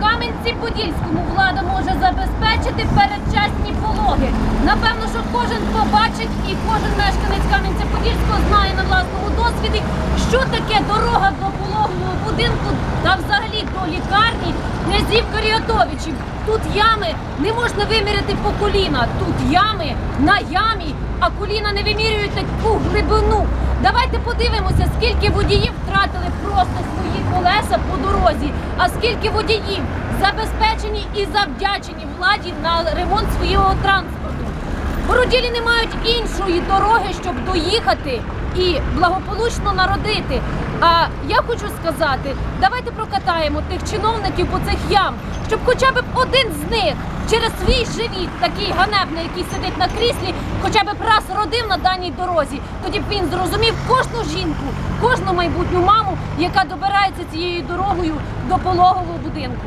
Кам'янці-Подільському влада може забезпечити передчасні пологи. Напевно, що кожен побачить і кожен мешканець Кам'янця-Подільського знає на власному досвіді, що таке дорога до пологового будинку та взагалі до лікарні князів Каріатовичів. Тут ями не можна виміряти по коліна. Тут ями на ямі, а коліна не вимірюють таку глибину. Давайте подивимося, скільки водіїв втратили просто свої а скільки водіїв забезпечені і завдячені владі на ремонт свого транспорту. Бороділі не мають іншої дороги, щоб доїхати і благополучно народити. А я хочу сказати, давайте прокатаємо тих чиновників по цих ям, щоб хоча б один з них через свій живіт, такий ганебний, який сидить на кріслі, хоча б раз родив на даній дорозі. Тоді б він зрозумів кожну жінку, кожну майбутню маму, яка добирається цією дорогою до пологового будинку.